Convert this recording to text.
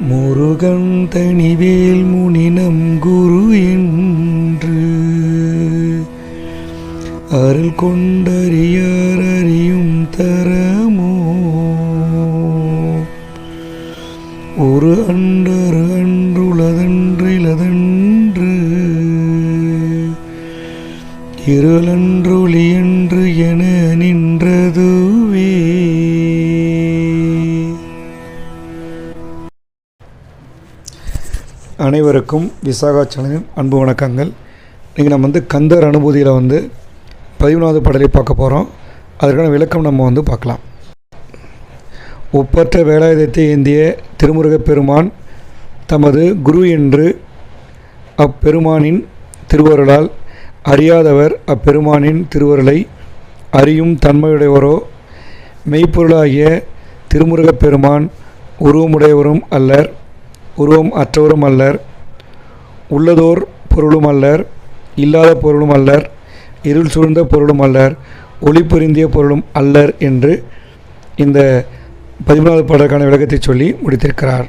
முருகன் தனிவேல் முனினம் குரு என்று அருள் கொண்டறியார் அறியும் தரமோ? ஒரு அண்டரு அன்றுளதன்றிலதன்று இருளன்றொளி என்று என அனைவருக்கும் விசாகா சேனலின் அன்பு வணக்கங்கள். இன்றைக்கி நம்ம வந்து கந்தர் அனுபூதியில் வந்து பதிமூணாவது படலை பார்க்க போகிறோம் அதற்கான விளக்கம் நம்ம வந்து பார்க்கலாம். ஒப்பற்ற வேலாயுதத்தை ஏந்திய திருமுருகப் பெருமான் தமது குரு என்று அப்பெருமானின் திருவருளால் அறியாதவர் அப்பெருமானின் திருவருளை அறியும் தன்மையுடையவரோ மெய்ப்பொருளாகிய திருமுருகப் பெருமான் உருவமுடையவரும் அல்லர். உருவம் அற்றவரும் அல்லர் உள்ளதோர் பொருளும் அல்லர் இல்லாத பொருளும் அல்லர் இருள் சூழ்ந்த பொருளும் அல்லர் ஒளி பொருந்திய பொருளும் அல்லர் என்று இந்த பதிமூணாவது பாடலுக்கான விளக்கத்தை சொல்லி முடித்திருக்கிறார்.